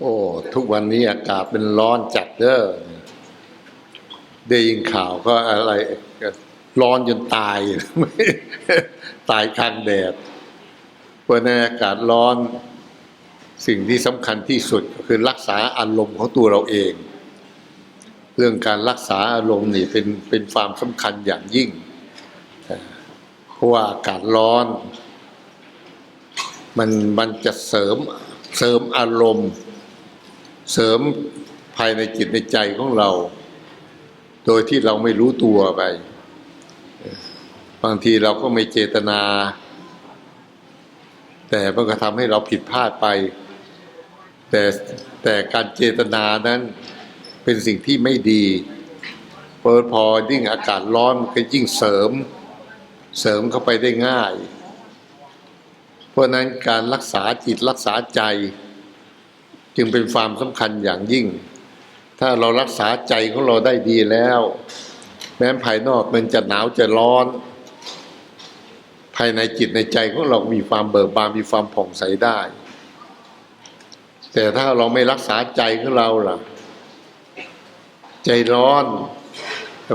โอ้ทุกวันนี้อากาศเป็นร้อนจัดเด้อได้ยินข่าวก็อะไร ร้อนจนตาย ตายกลางแดดเพราะในอากาศร้อน สิ่งที่สำคัญที่สุดก็คือรักษาอารมณ์ของตัวเราเอง เรื่องการรักษาอารมณ์นี่เป็นเป็นความสำคัญอย่างยิ่งเพราะว่าอากาศร้อน มันมันจะเสริมเสริมอารมณ์ เสริมภายในจิตในใจของเรา โดยที่เราไม่รู้ตัวไป บางทีเราก็ไม่เจตนา แต่มันก็ทำให้เราผิดพลาดไป แต่แต่การเจตนานั้นเป็นสิ่งที่ไม่ดีเพราะพอยิ่งอากาศร้อนมันก็ยิ่งเสริม เสริมเข้าไปได้ง่าย เพราะนั้นการรักษาจิตรักษาใจ จึงเป็นความสำคัญอย่างยิ่ง ถ้าเรารักษาใจของเราได้ดีแล้ว แม้ภายนอกมันจะหนาวจะร้อน ภายในจิตในใจของเรามีความเบิกบานมีความผ่องใสได้ แต่ถ้าเราไม่รักษาใจของเราล่ะ ใจร้อน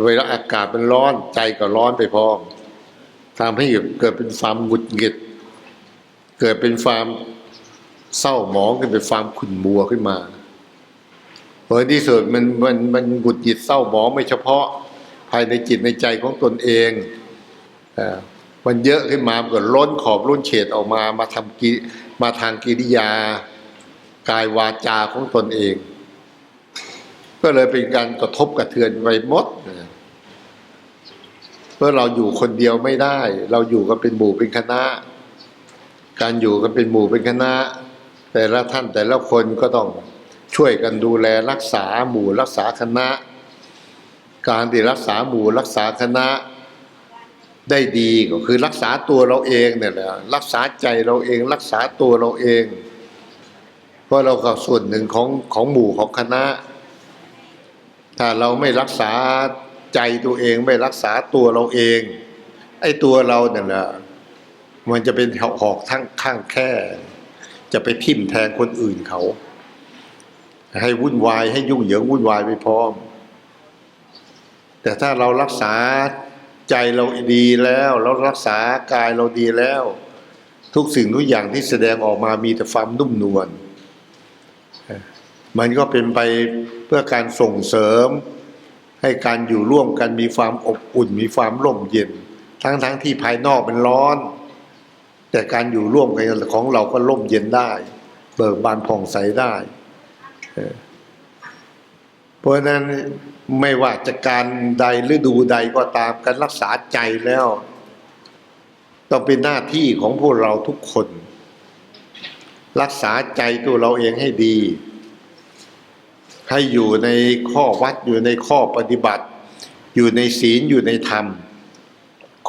เวลาอากาศมันร้อนใจก็ร้อนไปพร้อมทำให้เกิดเป็นความหงุดหงิด เกิดเป็นความ เศร้าหมองเกิดเป็นความขุ่นมัวขึ้นมาผลที่สุดมันมันมันหงุดหงิดเศร้าหมองไม่เฉพาะภายในจิตในใจของตนเองอมันเยอะขึ้นมาเกิดล้นขอบล้นเฉดออกมามาทำกิมาทางกิริยากายวาจาของตนเอง ก็เลยเป็นการกระทบกระเทือนไปหมดเพราะเราอยู่คนเดียวไม่ได้ เราอยู่กันเป็นหมู่เป็นคณะ การอยู่กันเป็นหมู่เป็นคณะ แต่ละท่านแต่ละคนก็ต้องช่วยกันดูแลรักษาหมู่รักษาคณะ การที่รักษาหมู่รักษาคณะได้ดีก็คือรักษาตัวเราเองเนี่ยแหละรักษาใจเราเอง รักษาตัวเราเอง เพราะเราก็ส่วนหนึ่งของของหมู่ของคณะ ถ้าเราไม่รักษาใจตัวเองไม่รักษาตัวเราเอง ไอ้ตัวเราเนี่ยแหละมันจะเป็นหอกทั้งข้างแค่ จะไปทิ่มแทงคนอื่นเขา ให้วุ่นวายให้ยุ่งเหยิงวุ่นวายไปพร้อม แต่ถ้าเรารักษาใจเราดีแล้วเรารักษากายเราดีแล้ว ทุกสิ่งทุกอย่างที่แสดงออกมามีแต่ความนุ่มนวลมันก็เป็นไปเพื่อการส่งเสริม ให้การอยู่ร่วมกันมีความอบอุ่น มีความร่มเย็น ทั้งทั้งที่ภายนอกมันร้อน แต่การอยู่ร่วมกันของเราก็ร่มเย็นได้ เบิกบานผ่องใสได้เพราะฉะนั้นไม่ว่าจะการใดฤดูใดก็ตามการรักษาใจแล้ว ต้องเป็นหน้าที่ของพวกเราทุกคน รักษาใจตัวเราเองให้ดี ให้อยู่ในข้อวัดอยู่ในข้อปฏิบัติ อยู่ในศีลอยู่ในธรรม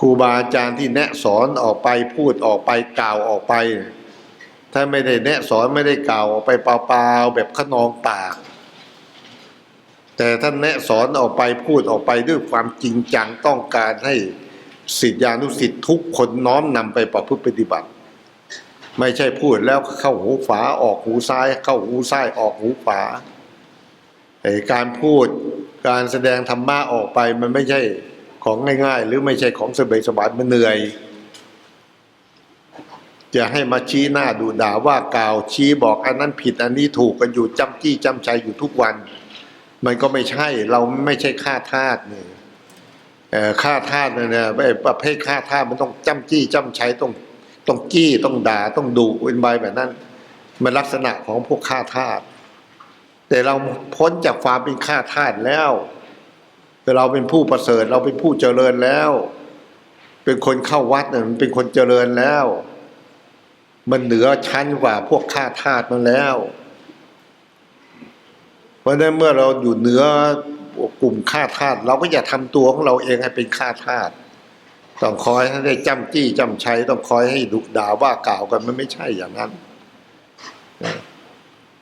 รูบาอาจารย์ที่แนะสอนออกไปพูดออกไปกล่าวออกไป ถ้าไม่ได้แนะสอนไม่ได้กล่าวออกไปเปล่าๆแบบขนองปาก แต่ท่านแนะสอนออกไปพูดออกไปด้วยความจริงจังต้องการให้ศิษยานุศิษย์ทุกคนน้อมนำไปประพฤติปฏิบัติ ไม่ใช่พูดแล้วเข้าหูฝาออกหูซ้าย เข้าหูซ้ายออกหูขวาการพูดการแสดงธรรมะออกไปมันไม่ใช่ ของง่ายๆ หรือไม่ใช่ของสบายๆมันเหนื่อย จะให้มาชี้หน้าดูด่าว่ากล่าวชี้บอกอันนั้นผิดอันนี้ถูกกันอยู่จำจี้จำชัยอยู่ทุกวัน มันก็ไม่ใช่เราไม่ใช่ฆ่าทาสเนี่ยฆ่าทาสเนี่ยนะประเภทฆ่าทาสมันต้องจำจี้จำชัยต้องต้องจี้ต้องด่าต้องดุเป็นใบแบบนั้น มันลักษณะของพวกฆ่าทาสแต่เราพ้นจากความเป็นฆ่าทาสแล้ว แต่เราเป็นผู้ประเสริฐ เราเป็นผู้เจริญแล้ว เป็นคนเข้าวัดเนี่ยมันเป็นคนเจริญแล้ว มันเหนือชั้นกว่าพวกฆ่าทาสมันแล้ว เพราะฉะนั้นเมื่อเราอยู่เหนือกลุ่มฆ่าทาสเราก็อย่าทำตัวของเราเองให้เป็นฆ่าทาสต้องคอยให้ได้จำจี้จำชัยต้องคอยให้ดุด่าว่ากล่าวกันมันไม่ใช่อย่างนั้น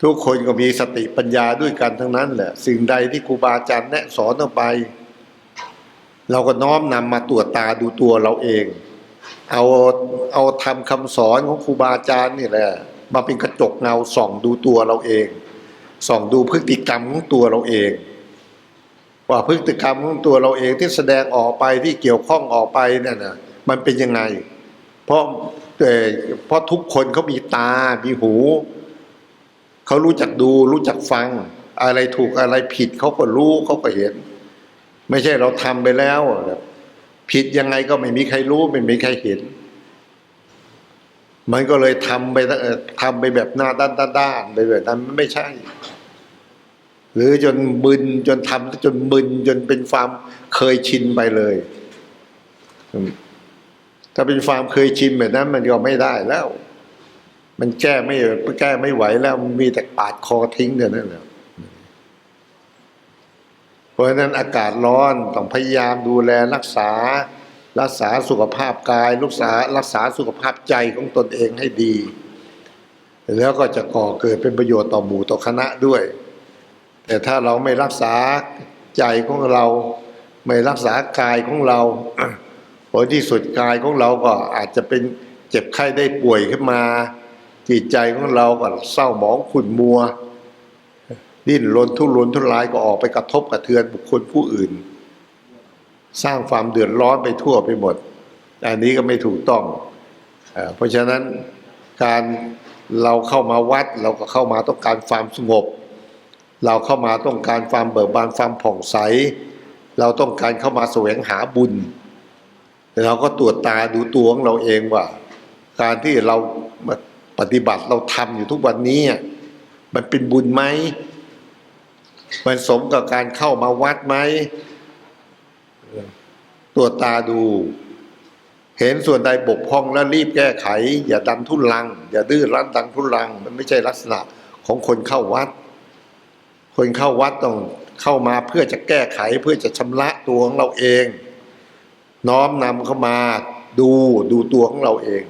ทุกคนก็มีสติปัญญาด้วยกันทั้งนั้นแหละ สิ่งใดที่ครูบาอาจารย์แนะสอนออกไป เราก็น้อมนำมาตรวจตาดูตัวเราเอง เอาเอาทำคำสอนของครูบาอาจารย์นี่แหละมาเป็นกระจกเงาส่องดูตัวเราเอง ส่องดูพฤติกรรมของตัวเราเอง ว่าพฤติกรรมของตัวเราเองที่แสดงออกไปที่เกี่ยวข้องออกไปเนี่ยนะมันเป็นยังไง เพราะเอ่เพราะทุกคนเขามีตา มีหู เขารู้จักดูรู้จักฟัง อะไรถูกอะไรผิดเขาก็รู้เขาก็เห็น ไม่ใช่เราทำไปแล้วแบบผิดยังไงก็ไม่มีใครรู้ไม่มีใครเห็น มันก็เลยทำไปเอ่อทำไปแบบหน้าด้านด้านๆไปแบบนั้นมันไม่ใช่ หรือจนมึนจนทำจนมึนจนเป็นความเคยชินไปเลยถ้าเป็นความเคยชินแบบนั้นมันก็ไม่ได้แล้ว มันแก้ไม่แก้ไม่ไหวแล้วมันมีแต่ปาดคอทิ้งเท่านั้นแหละเพราะฉะนั้นอากาศร้อนต้องพยายามดูแลรักษา รักษาสุขภาพกายรักษารักษาสุขภาพใจของตนเองให้ดี แล้วก็จะก่อเกิดเป็นประโยชน์ต่อหมู่ต่อคณะด้วย แต่ถ้าเราไม่รักษาใจของเรา ไม่รักษากายของเราผลที่สุดกายของเราก็อาจจะเป็นเจ็บไข้ได้ป่วยขึ้นมา จิตใจของเราก็เศร้าหมองขุ่นมัว ดิ้นรนทุรนทุรายก็ออกไปกระทบกระเทือนบุคคลผู้อื่น สร้างความเดือดร้อนไปทั่วไปหมด อันนี้ก็ไม่ถูกต้องเอ่อเพราะฉะนั้นการเราเข้ามาวัดเราก็เข้ามาต้องการความสงบ เราเข้ามาต้องการความเบิกบานความผ่องใส เราต้องการเข้ามาแสวงหาบุญแต่เราก็ตรวจตาดูตัวของเราเองว่า การที่เรา ปฏิบัติเราทำอยู่ทุกวันนี้ มันเป็นบุญไหม มันสมกับการเข้ามาวัดไหมตรวตาดู เห็นส่วนใดบกพร่องแล้วรีบแก้ไข อย่าดันทุนลัง อย่าดื้อรั้นดันทุนลัง มันไม่ใช่ลักษณะของคนเข้าวัด คนเข้าวัดต้องเข้ามาเพื่อจะแก้ไขเพื่อจะชำระตัวของเราเอง น้อมนำเข้ามาดูดูตัวของเราเอง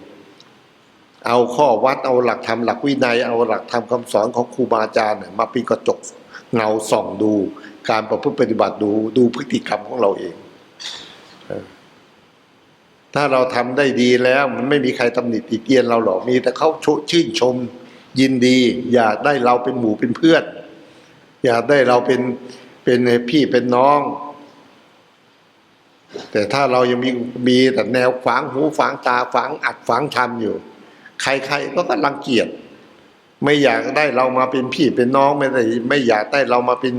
เอาข้อวัดเอาหลักธรรมหลักวินัย เอาหลักธรรมคำสอนของครูบาอาจารย์มาเป็นกระจกเงาส่องดู การประพฤติปฏิบัติดูดูพฤติกรรมของเราเอง ถ้าเราทำได้ดีแล้วมันไม่มีใครตำหนิติเตียนเราหรอกมีแต่เขาชื่นชมยินดี อยากได้เราเป็นหมู่เป็นเพื่อน อยากได้เราเป็นเป็นพี่เป็นน้อง แต่ถ้าเรายังมีมีแต่แนวฝังหูฝังตาฝังอัดฝังทำอยู่ ใครๆก็ก็รังเกียจไม่อยากได้เรามาเป็นพี่เป็นน้องไม่ได้ไม่อยากได้เรามาเป็น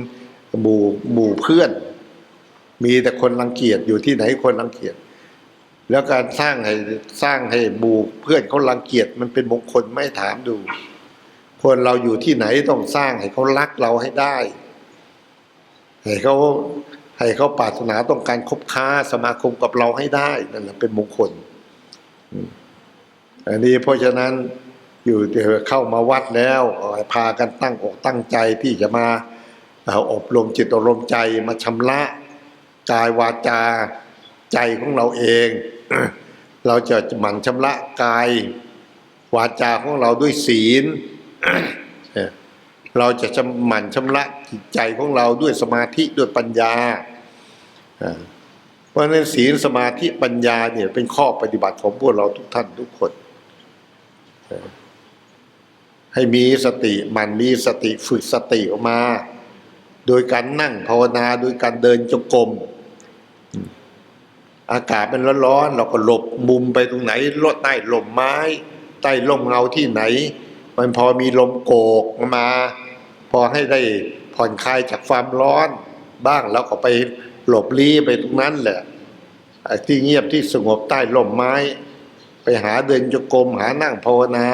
หมู่หมู่เพื่อน มีแต่คนรังเกียจอยู่ที่ไหนคนรังเกียจแล้วการสร้างให้สร้างให้หมู่เพื่อนเขารังเกียจมันเป็นมงคลไม่ถามดูคนเราอยู่ที่ไหนต้องสร้างให้เขารักเราให้ได้ ให้เขาให้เขาปรารถนาต้องการคบค้าสมาคมกับเราให้ได้นั่นแหละเป็นมงคล อันนี้เพราะฉะนั้นอยู่เข้ามาวัดแล้วพากันตั้งอกตั้งใจที่จะมาอบรมจิตอบรมใจมาชำระกายวาจาใจของเราเอง เราจะหมั่นชำระกายวาจาของเราด้วยศีล เราจะหมั่นชำระจิตใจของเราด้วยสมาธิด้วยปัญญา เพราะฉะนั้นศีลสมาธิปัญญาเนี่ยเป็นข้อปฏิบัติของพวกเราทุกท่านทุกคน ให้มีสติมันมีสติฝึกสติออกมา โดยการนั่งภาวนาโดยการเดินจงกรมอากาศมันร้อนๆเราก็หลบมุมไปตรงไหนลดใต้ลมไม้ ใต้ลมเงาที่ไหน มันพอมีลมโกกมา พอให้ได้ผ่อนคลายจากความร้อน บ้างแล้วก็ไปหลบลี้ไปตรงนั้นแหละที่เงียบที่สงบใต้ลมไม้ ไปหาเดินจงกรมหานั่งภาวนา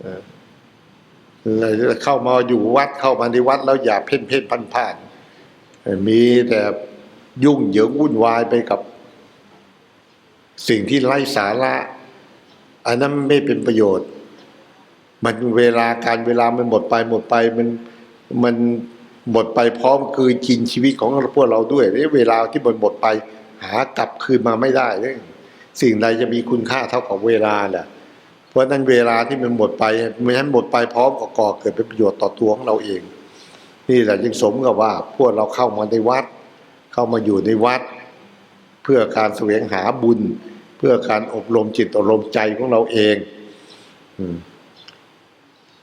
เออเลยเข้ามาอยู่วัดเข้ามาในวัด แล้วอย่าเพ่นเพ่นพันผ่านมีแต่ยุ่งเหยิงวุ่นวายไปกับสิ่งที่ไร้สาระอันนั้นไม่เป็นประโยชน์ มันเวลาการเวลามันหมดไปหมดไปมันมันหมดไปพร้อมคือกินชีวิตของพวกเราด้วยเนี่ยเวลาที่มันหมดไป หากลับคืนมาไม่ได้เลย สิ่งใดจะมีคุณค่าเท่ากับเวลาแหละเพราะนั้นเวลาที่มันหมดไปไม่ฉะนั้หมดไปพร้อมกับก่อเกิดเป็นประโยชน์ต่อตัวของเราเอง นี่แหละจึงสมกับว่าพวกเราเข้ามาในวัด เข้ามาอยู่ในวัด เพื่อการแสวงหาบุญ เพื่อการอบรมจิตอบรมใจของเราเอง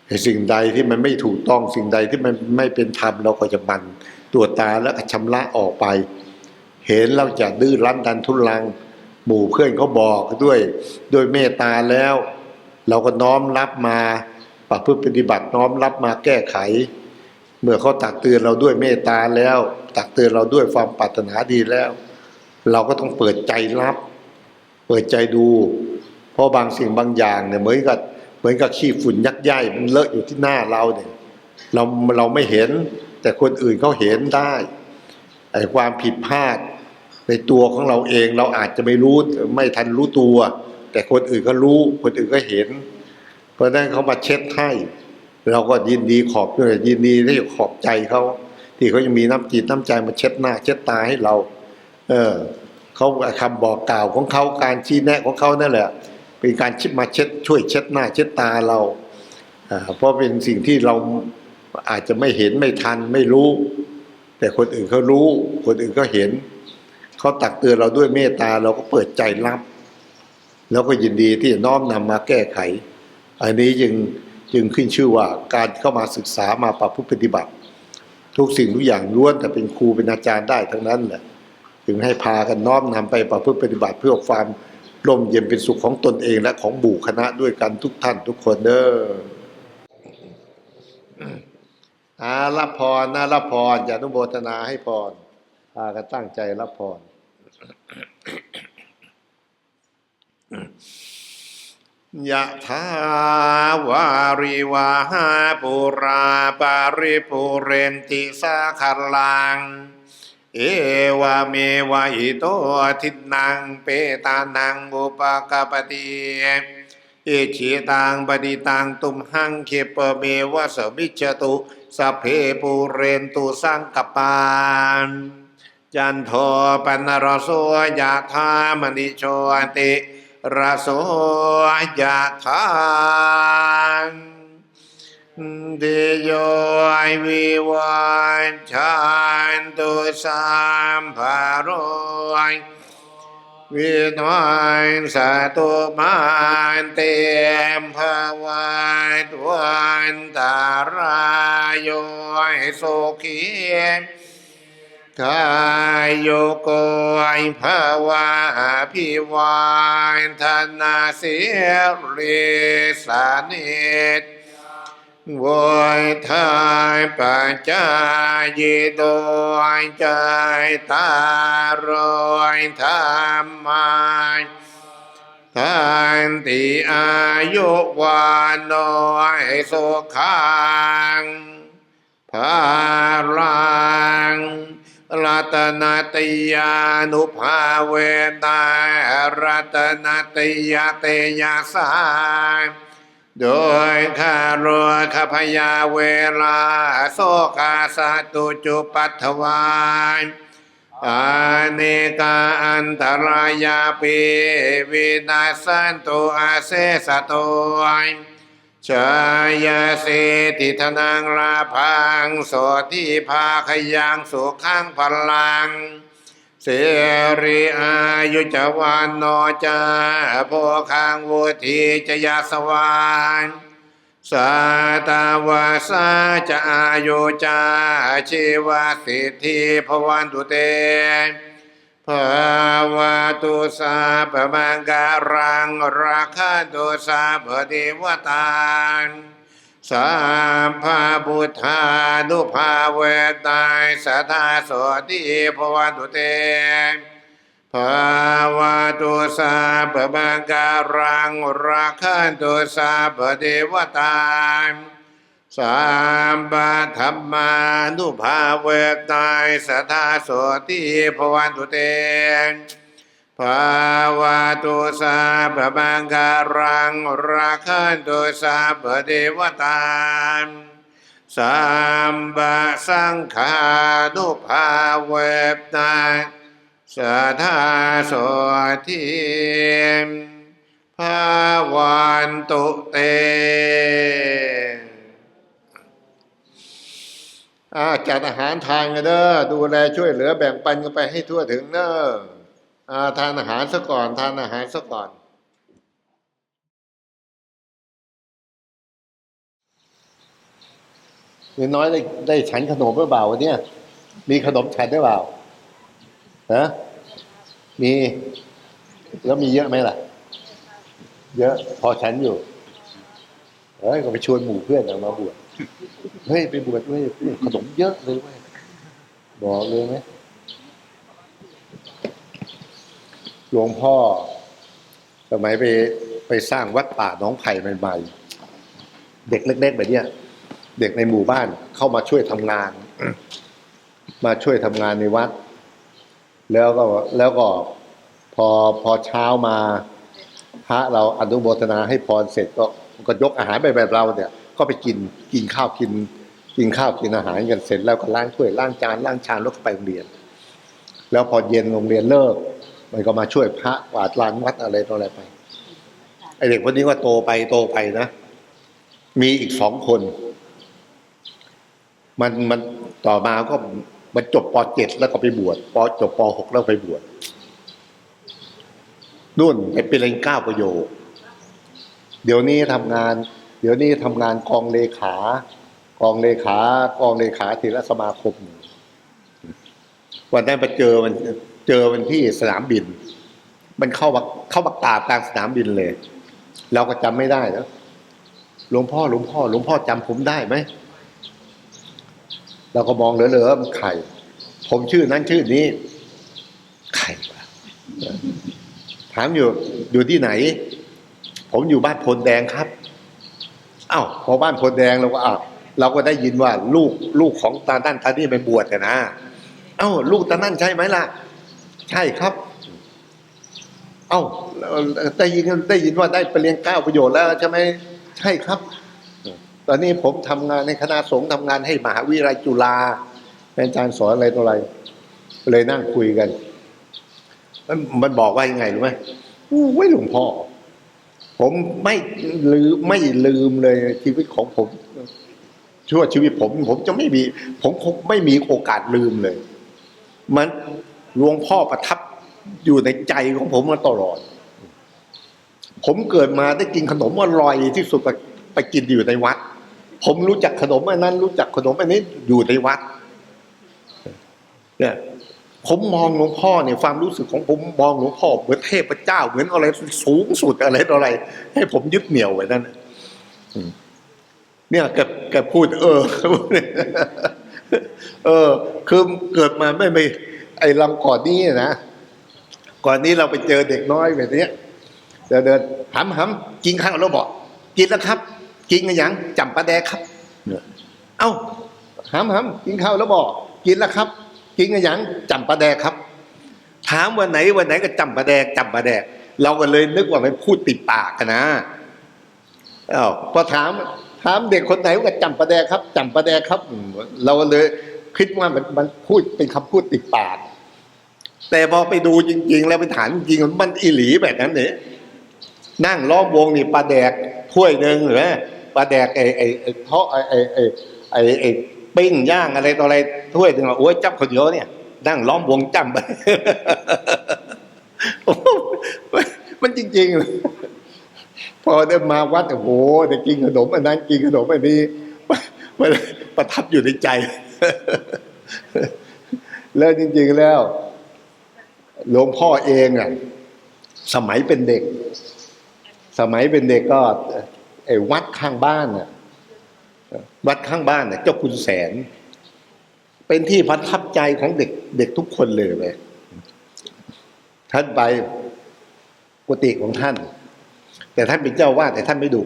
อสิ่งใดที่มันไม่ถูกต้องสิ่งใดที่มันไม่เป็นธรรมเราก็จะมันตัวตาแล้วก็ชำระออกไป เห็นเราจะดื้อรั้นดันทุนลัง หมู่เพื่อนเขาบอกด้วยด้วยเมตตาแล้ว เราก็น้อมรับมาประพฤติปฏิบัติน้อมรับมาแก้ไข เมื่อเขาตักเตือนเราด้วยเมตตาแล้ว ตักเตือนเราด้วยความปรารถนาดีแล้ว เราก็ต้องเปิดใจรับ เปิดใจดู เพราะบางสิ่งบางอย่างเนี่ยเหมือนกับเหมือนกับขี้ฝุ่นยักษ์ใหญ่มันเลอะอยู่ที่หน้าเราเนี่ยเราเราไม่เห็น แต่คนอื่นเขาเห็นได้ไอ้ความผิดพลาด ในตัวของเราเองเราอาจจะไม่รู้ไม่ทันรู้ตัว แต่คนอื่นก็รู้คนอื่นก็เห็น เพราะนั้นเขามาเช็ดให้ เราก็ยินดีขอบด้วยยินดีที่ขอบใจเขาที่เขายังมีน้ำจิตน้ำใจมาเช็ดหน้า เช็ดตาให้เรา เออเขาคำบอกกล่าวของเขาการชี้แนะของเขานั่นแหละ เป็นการชิดมาเช็ดช่วยเช็ดหน้า เช็ดตาเราเพราะเป็นสิ่งที่เราอาจจะไม่เห็นไม่ทันไม่รู้ แต่คนอื่นเขารู้ คนอื่นก็เห็น เขาตักเตือนเราด้วยเมตตาเราก็เปิดใจรับ แล้วก็ยินดีที่จะน้อมนำมาแก้ไข อันนี้จึงจึงขึ้นชื่อว่าการเข้ามาศึกษามาปรับพุปฏิบัติ ทุกสิ่งทุกอย่างล้วนแต่เป็นครูเป็นอาจารย์ได้ทั้งนั้นแหละจึงให้พากันน้อมนำไปประพฤติปฏิบัติเพื่อความร่มเย็นเป็นสุขของตนเองและของบูคณะด้วยกันทุกท่านทุกคนเด้ออารับพรนะรับพรอย่านุโมทนาให้พร พากันตั้งใจรับพรยะถาวาริวาหาปุราปาริปุเรนติสาคาลัง เอวาเมวะอิโตทินังเปตานังอุปกปปติเอชิตังปฏิตังตุมหังเคปเมวะสมิจตุสเพปุเรนตุสังกปาน จันโทปนรโสยะธามณิโชติรโสยะธาเดโยวิวันชันตุสัมภารยวินวันสาตุมันเตมภวันวันตารายโยสุขี กายโยโกยภาวะพิวันธนาเสียริสานิตวยทายปัจจายโดยใจตารอยธรรมายทานติอายุวานโนยสุขังภาลัง รัตนติยานุภาเวตารัตนติยาเตยาสาโดยข้ารัวขพยาเวลาโสกาสาตุจุปัตถวานอาเนกาอันตรายาปีวินาสันตุอาเสสะโตย ชายาเสติธนังลาพังโสติภาขยังสุขังพลัง เสรีอายุจวานโนจาโพคังวุธีจะยาสวานสาตาวาสาจะอายุจาชีวสิทธิพวันตุเต ภาวะตุสาปมังการังราคาตุสาปเทวตานสัมภาบุทธานุภาเวตายสัทธาโสติภวันตุเตภาวะตุสาปมังการังราคันตุสาปเทวตา สัมปะธรรมานุภาเวตายสัทธาโสติภวันตุเตภาวะตุสาปมังการังราคันตุสาปเทวตาสัมปะสังขานุภาเวตายสัทธาโสทิมภาวันตุเต อาจัดอาหารทานกันเด้อดูแลช่วยเหลือแบ่งปันกันไปให้ทั่วถึงเด้ออาทานอาหารซะก่อนทานอาหารซะก่อนเมียน้อยได้ได้ฉันขนมหรือเปล่าวันนี้มีขนมฉันหรือเปล่าฮะมีแล้วมีเยอะไหมล่ะ เยอะพอฉันอยู่เฮ้ยก็ไปชวนหมู่เพื่อนมาบวช เฮ้ยไปบวชเว้ยขนมเยอะเลยเว้ยบอกเลยไหมหลวงพ่อ สมัยไปไปสร้างวัดป่าน้องไผ่ใหม่ๆ เด็กเล็กๆแบบเนี้ย เด็กในหมู่บ้านเข้ามาช่วยทำงาน มาช่วยทำงานในวัด แล้วก็แล้วก็พอพอเช้ามาพระเราอนุโมทนาให้พรเสร็จก็ก็ยกอาหารไปแบบเราเนี่ย ก็ไปกินกินข้าวกิน กินข้าวกินอาหารกันเสร็จแล้วก็ล้างถ้วยล้างจานล้างชามแล้วก็ไปโรงเรียน แล้วพอเย็นโรงเรียนเลิกมันก็มาช่วยพระกวาดลานวัดอะไรต่ออะไรไปไอเด็กคนนี้ก็โตไปโตไปนะ มีอีกสองคน มันมันต่อมาก็มันจบปเจ็ดแล้วก็ไปบวชปจบปหกแล้วไปบวชนู่นไปเป็นเรนเก้าประโยค เดี๋ยวนี้ทำงาน เดี๋ยวนี้ทำงานกองเลขา กองเลขากองเลขาธีรสมาคม วันนั้นไปเจอมันเจอมันที่สนามบิน มันเข้ามาเข้ามากราบกลางสนามบินเลย เราก็จำไม่ได้นะหลวงพ่อหลวงพ่อหลวงพ่อจำผมได้ไหมเราก็มองเหลือๆมันไข่ผมชื่อนั้นชื่อนี้ไข่ถามอยู่อยู่ที่ไหน ผมอยู่บ้านพลแดงครับ อ้าวพอบ้านพลแดงเราก็อ้าวเราก็ได้ยินว่าลูกลูกของตานั่นตานี่ไปบวชกันนะเอ้าลูกตานั่นใช่ไหมล่ะ ใช่ครับ เอ้าได้ยินได้ยินว่าได้ไปเรียนเก้าประโยชน์แล้วใช่ไหมใช่ครับ ตอนนี้ผมทำงานในคณะสงฆ์ทำงานให้มหาวิทยาลัยจุฬาเป็นอาจารย์สอนอะไรต่ออะไร เลยนั่งคุยกัน มันมันบอกว่ายังไงรู้ไหมอู้ไว้ยหลวงพ่อ ผมไม่ลืมไม่ลืมเลยชีวิตของผม ชั่วชีวิตผม ผมจะไม่มี ผมคงไม่มีโอกาสลืมเลย มันหลวงพ่อประทับอยู่ในใจของผมมาตลอด ผมเกิดมาได้กินขนมอร่อยที่สุดไปไปกินอยู่ในวัด ผมรู้จักขนมอันนั้น รู้จักขนมอันนี้อยู่ในวัดเนี่ย ผมมองหลวงพ่อเนี่ยความรู้สึกของผมมองหลวงพ่อเหมือนเทพเจ้า เหมือนอะไรสูงสุดอะไรอะไร ให้ผมยึดเหนี่ยวไว้นั่นเนี่ยแกแกพูด เออ เออ คือเกิดมาไม่ไม่ไอ้ลำก่อนนี้นะก่อนนี้เราไปเจอเด็กน้อยแบบนี้เดินเดินหำหำกินข้าวแล้วบอกกินแล้วครับ กินกันยังจำปลาแดกครับ เอ้าหำหำกินข้าวแล้วบอกกินแล้วครับ กินกันยังจำปลาแดกครับ ถามวันไหนวันไหนก็จำปลาแดกจำปลาแดก เราก็เลยนึกว่ามันพูดติดปากกันนะอ้าวพอถามถามเด็กคนไหนว่าจำปลาแดกครับจำปลาแดกครับ เราก็เลยคิดว่ามันมันพูดเป็นคำพูดติดปาก แต่พอไปดูจริง ๆ แล้วไปถามจริงมันอีหลีแบบนั้นเนี่ยนั่งล้อมวงนี่ปลาแดกถ้วยหนึ่งหรือปลาแดกไอ้ไอ้ไอ้ทาะไอ้ไอ้ไอ้ไอ้ไอ้ ปิ้งย่างอะไรต่ออะไรถ้วยหนึ่งอะโอ้ยจับคนเดียวเนี่ยนั่งล้อมวงจำไปมันจริงๆเลยพอได้มาวัดโอ้โหได้กินขนมอันนั้นกินขนมอันนี้มันประทับอยู่ในใจ แล้วจริง ๆแล้ว หลวงพ่อเองอะ สมัยเป็นเด็ก สมัยเป็นเด็กก็ไอ้วัดข้างบ้านน่ะ วัดข้างบ้านเน่ะเจ้าคุณแสน เป็นที่ประทับใจของเด็กเด็กทุกคนเลยเลยท่านไปกุฏิของท่าน แต่ท่านเป็นเจ้าวาดแต่ท่านไม่ดุ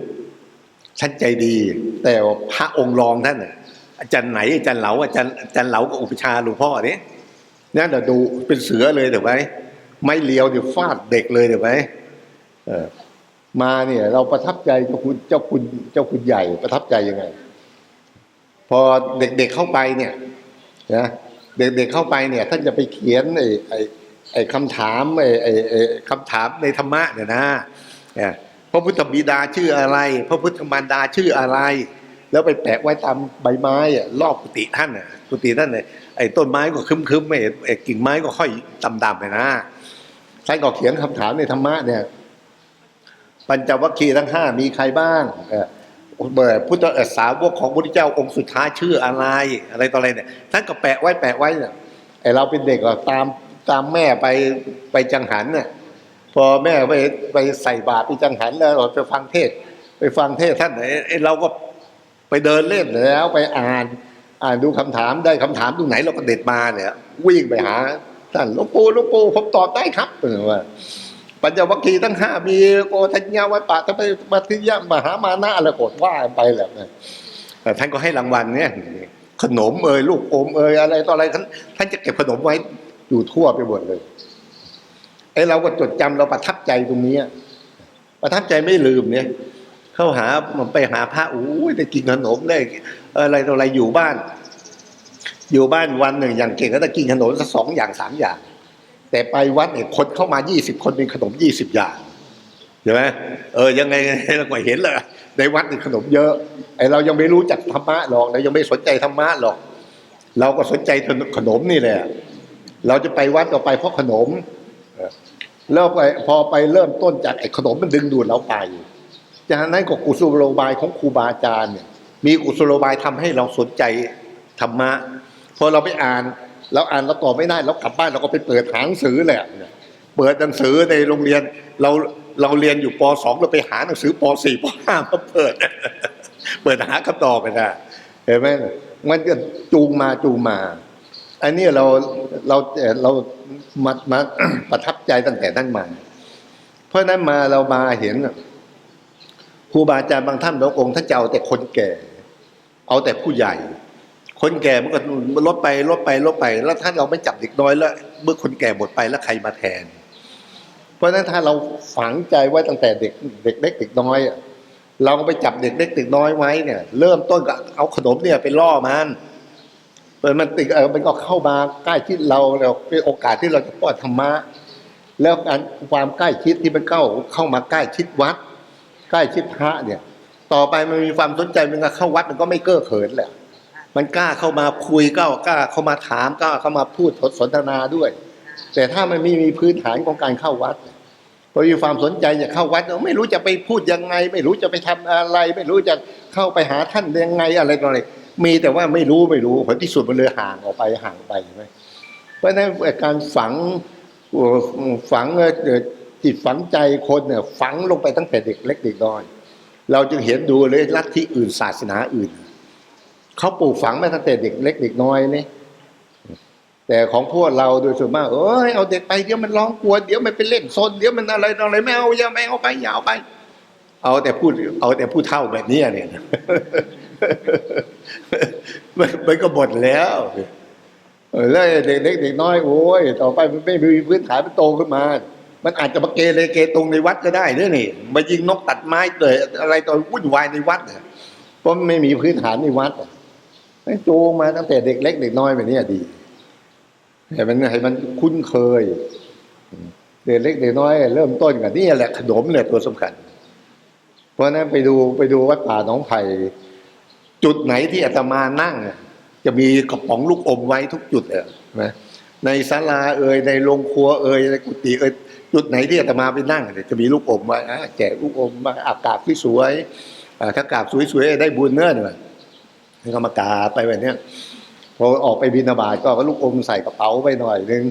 ท่านใจดี แต่พระองค์รองท่านน่ะอาจารย์ไหนอาจารย์เหลาอาจารย์อาจารย์เหลากับอุปชาหลวงพ่อเนี่ยนั่นเดี๋ยวดูเป็นเสือเลยเดี๋ยวไว้ไม่เลียวเดี๋ยวฟาดเด็กเลยเดี๋ยวไว้เออมาเนี่ย เราประทับใจเจ้าคุณเจ้าคุณเจ้าคุณใหญ่ประทับใจยังไง พอเด็กๆเข้าไปเนี่ยนะเด็กๆเข้าไปเนี่ยท่านจะไปเขียนไอ้ไอ้ไอ้คำถามไอ้ไอ้ไอ้คำถามในธรรมะเนี่ยนะเนี่ยพระพุทธบิดาชื่ออะไร พระพุทธมารดาชื่ออะไร แล้วไปแปะไว้ตามใบไม้อะรอบกุฏิท่านอะกุฏิท่านเนี่ยไอ้ต้นไม้ก็คึมๆไม่เห็นไอ้กิ่งไม้ก็ค่อยดำๆเลยนะท่านก็เขียนคำถามในธรรมะเนี่ยปัญจวัคคีย์ทั้งห้ามีใครบ้างเออ เบอร์พุทธสาวกของพระพุทธเจ้าองค์สุดท้ายชื่ออะไรอะไรต่ออะไรเนี่ยท่านก็แปะไว้แปะไว้เนี่ยไอเราเป็นเด็กก็ตามตามแม่ไปไปจังหันเนี่ยพอแม่ไปไปใส่บาตรไปจังหันแล้วไปฟังเทศ ไปฟังเทศท่านไอเราก็ไปเดินเล่นแล้วไปอ่านอ่านดูคำถามได้คำถามตรงไหนเราก็เด็ดมาเนี่ยวิ่งไปหาท่านหลวงปู่หลวงปู่ผมตอบได้ครับเออว่า ปัญจวัคคีทั้งห้ามีโกธัญญาไวัปะทำไมมาทิยะมหามานะอะไรกดว่าไปแหละนะแต่ท่านก็ให้รางวัลเนี่ยขนมเอ่ยลูกอมเอ่ยอะไรต่ออะไรท่านท่านจะเก็บขนมไว้อยู่ทั่วไปหมดเลยไอ้เราก็จดจำเราประทับใจตรงนี้ประทับใจไม่ลืมเนี่ย เข้าหาไปหาพระโอ้ยได้กินขนมได้อะไรต่ออะไรอยู่บ้าน อยู่บ้านวันหนึ่งอย่างเก่งก็ได้กินขนมสักสองอย่างสามอย่าง แต่ไปวัดเนี่ยคนเข้ามายี่สิบคนมีขนมยี่สิบอย่างใช่ไหมเออยังไงเราก็เห็นเลยในวัดนี่ขนมเยอะไอเรายังไม่รู้จักธรรมะหรอกเรายังไม่สนใจธรรมะหรอก เราก็สนใจขนมนี่แหละเราจะไปวัดก็ไปเพราะขนมแล้วไปพอไปเริ่มต้นจากไอ้ขนมมันดึงดูดเราไปจากนั้นก็กุศโลบายของครูบาอาจารย์เนี่ยมีกุศโลบายทำให้เราสนใจธรรมะพอเราไปอ่าน เราอ่านเราต่อไม่ได้เรากลับบ้านเราก็ไปเปิดหานังสือแหละเนี่ยเปิดหนังสือในโรงเรียนเราเราเรียนอยู่ปสองเราไปหาหนังสือปสี่ปห้ามาเปิด เปิดหาคำตอบไปได้เห็นไหมมันก็จูงมาจูงมา อันนี้เราเราเรามามาประทับใจตั้งแต่นั้นมา เพราะฉะนั้นมาเรามาเห็นครูบาอาจารย์บางท่านบางองค์ท่านจะเอาแต่คนแก่ เอาแต่ผู้ใหญ่ คนแก่มันก็ลดไปลดไปลดไป แล้วท่านเราไม่จับเด็กน้อยแล้ว เมื่อคนแก่หมดไปแล้วใครมาแทน เพราะฉะนั้นถ้าเราฝังใจไว้ตั้งแต่เด็กเด็กเล็กเด็กน้อยอะเราไปจับเด็กเล็กเด็กน้อยไว้เนี่ย เริ่มต้นก็เอาขนมเนี่ยไปล่อมันเปิดมันติดเออมันก็เข้ามาใกล้ชิดเราเราเป็นโอกาสที่เราจะป้อนธรรมะแล้วการความใกล้ชิดที่มันเข้าเข้ามาใกล้ชิดวัด ใกล้ชิดพระเนี่ย ต่อไปมันมีความสนใจมันก็เข้าวัดมันก็ไม่เก้อเขินแหละ มันกล้าเข้ามาคุยกล้ากล้าเข้ามาถามกล้าเข้ามาพูดสนทนาด้วย แต่ถ้ามันไม่มีพื้นฐานของการเข้าวัดพอมีความสนใจจะเข้าวัดไม่รู้จะไปพูดยังไง ไม่รู้จะไปทำอะไร ไม่รู้จะเข้าไปหาท่านยังไงอะไรต่ออะไรมีแต่ว่าไม่รู้ไม่รู้ผลที่สุดมันเลยห่างออกไปห่างไปใช่ไหมเพราะฉะนั้นการฝังฝังจิตฝังใจคนเนี่ยฝังลงไปตั้งแต่เด็กเล็กเด็กน้อย เราจึงเห็นดูเลยลัทธิอื่นศาสนาอื่น เขาปลูกฝังมาตั้งแต่เด็กเล็กเด็กน้อยนี่แต่ของพวกเราโดยส่วนมากเอ้ยเอาเด็กไปเดี๋ยวมันร้องกวเดี๋ยวมันไปเล่นโซนเดี๋ยวมันอะไรอะไรไม่เอาอย่าไม่เอาไปอย่าเอาไป เอาแต่พูด เอาแต่ผู้เท่าแบบนี้เนี่ยมันมันก็หมดแล้วแล้วเด็กเล็กเด็กน้อยโอ้ยต่อไปมันไม่มีพื้นฐานมันโตขึ้นมา มันอาจจะมาเกเรเกตรงในวัดก็ได้เนี่ยนี่มายิงนกตัดไม้เลยอะไรต่อวุ่นวายในวัดเนี่ยเพราะไม่มีพื้นฐานในวัดอะ จูงมาตั้งแต่เด็กเล็กเด็กน้อยแบบนี้ดีให้มันให้มันคุ้นเคย เด็กเล็กเด็กน้อย เริ่มต้นกันนี่แหละขนมเนี่ยตัวสำคัญ เพราะนั้นไปดูไปดูวัดป่าหนองไผ่จุดไหนที่อาตมานั่ง จะมีกระป๋องลูกอมไว้ทุกจุดเลยนะในศาลาเอ่ยในโรงครัวเอ่ยในกุฏิเอ่ยจุดไหนที่อาตมาไปนั่งเนี่ยจะมีลูกอมไว้แจกลูกอมมาอากาศที่สวยอาถ้ากาบสวยๆได้บุญเนื้อหน่อย ให้เขามากราบไปแบบเนี้ยพอออกไปบินาบาตก็เอาลูกอมใส่กระเป๋าไปหน่อยนึง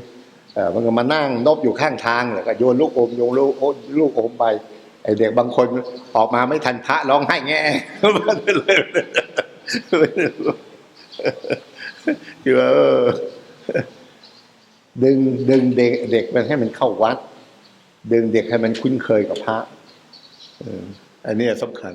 เออมันก็มานั่งนบอยู่ข้างทางแล้วก็โยนลูกอมโยนลูกลูกอมไปไอเด็กบางคนออกมาไม่ทันพระร้องไห้แง่คือว่าเออดึงดึงเด็กเด็กมันให้มันเข้าวัด ดึงเด็กให้มันคุ้นเคยกับพระอันนี้สำคัญ